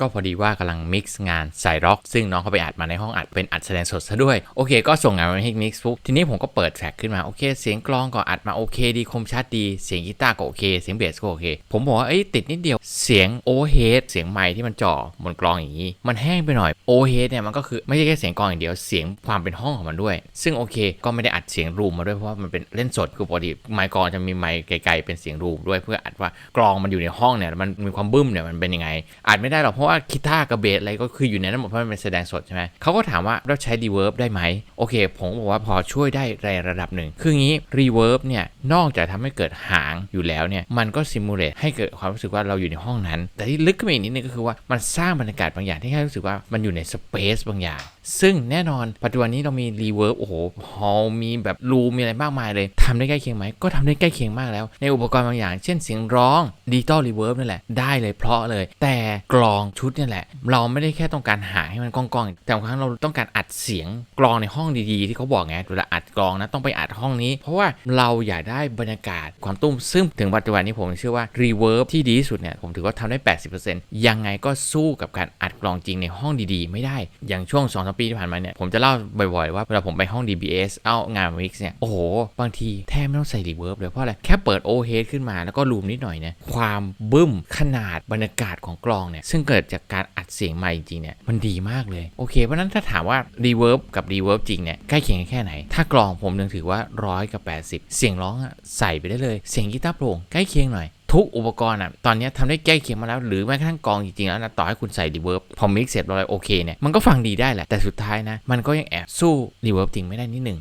ก็พอดีว่ากำลังมิกซ์งานใส่ร็อก ซึ่งน้องเขาไปอัดมาในห้องอัดเป็นอัดแสดงสดซะด้วย โอเค ก็ส่งงานมาให้มิกซ์ปุ๊บทีนี้ผมก็เปิดแทร็กขึ้นมา โอเค เสียงกลองก็อัดมาโอเคดีคมชัดดี เสียงกีตาร์ก็โอเค เสียงเบสก็โอเค ผมบอกว่าเอ้ยติดนิดเดียว เสียงโอเฮดเสียงไมค์ที่มันจ่อบนกลองอย่างนี้ มันแห้งไปหน่อยโอเวอร์เฮดเนี่ยมันก็คือไม่ใช่แค่เสียงกลองอย่างเดียว เสียงความเป็นห้องของมันด้วย ซึ่งโอเค ก็ไม่ได้อัดเสียงรูมมาด้วยเพราะว่ามันเป็นเล่นสดคือปกติไมค์กลองจะมีไมค์ไกลๆเป็นเสียงรูมด้วยเพื่ออัดว่ากลองมันอยู่ในห้องเนี่ยมันมีความบึ้มเนี่ยมันเป็นยังไงอัดไม่ได้หรอกเพราะว่ากีตาร์กับเบสอะไรก็คืออยู่ในนั้นหมดเพราะมันเป็นแสดงสดใช่ไหมเขาก็ถามว่าเราใช้รีเวิร์บได้ไหมโอเค ผมบอกว่าพอช่วยได้ในระดับหนึ่งคืองี้รีเวิร์บเนี่ย นอกจากทำให้เกิดหางอยู่แล้วเนี่ยมันก็ซิมูเลตให้เกิดความรู้สึกว่าเราอยู่ในห้องนั้น แต่ที่ลึกขึ้นไปอีกนิดนึงก็คือว่ามันสร้างบรรยากาศบางอย่างที่ให้รู้สึกว่ามันอยู่ในสเปซบางอย่าง ซึ่งแน่นอนปัจจุบันนี้เรามีรีเวิร์บโอ้โหฮอลมีแบบรูมีอะไรมากมายเลยทำได้ใกล้เคียงไหมก็ทำได้ใกล้เคียงมากแล้ว ในอุปกรณ์บางอย่าง เช่นเสียงร้องดิจิตอลรีเวิร์บนั่นแหละได้เลยเพราะเลย แต่กลองชุดนี่แหละ เราไม่ได้แค่ต้องการหาให้มันก้องๆแต่บางครั้งเราต้องการอัดเสียงกลองในห้องดีๆ ที่เขาบอกไงเวลาอัดกลองนะต้องไปอัดห้องนี้ เพราะว่าเราอยากได้ได้บรรยากาศความตุ้มซึ่งถึงปัจจุบันนี้ผมเชื่อว่ารีเวิร์บที่ดีที่สุดเนี่ยผมถือว่าทำได้ 80%ยังไงก็สู้กับการอัดกลองจริงในห้องดีๆ ไม่ได้ อย่างช่วง2อสปีที่ผ่านมาเนี่ยผมจะเล่าบ่อยๆ ว่าเวลาผมไปห้อง DBS เอางานมิกซ์เนี่ย โอ้โห บางทีแทบไม่ต้องใส่รีเวิร์บเลยเพราะอะไร แค่เปิดโอเฮดขึ้นมาแล้วก็รูมนิดหน่อยเนี่ยความบึ้มขนาดบรรยากาศของกลองเนี่ย ซึ่งเกิดจากการอัดเสียงใหม่จริงๆเนี่ยมันดีมากเลย โอเคเพราะนั้นถ้าถามว่ารีเวิร์บกับรีเวิร์บจริงเนี่ยใกล้เคียงแค่ไหน ถ้ากลองผมยังถือว่าร้อยกับ80 เสียงร้องใส่ไปได้เลย เสียงกีตาร์โปร่งใกล้เคียงหน่อย ทุกอุปกรณ์อะตอนนี้ทำได้ใกล้เคียงมาแล้ว หรือแม้กระทั่งกองจริงๆแล้วนะต่อให้คุณใส่รีเวิร์บพอมิกเสร็จเราโอเคเนี่ยมันก็ฟังดีได้แหละแต่สุดท้ายนะ มันก็ยังแอบสู้รีเวิร์บจริงไม่ได้นิดหนึ่ง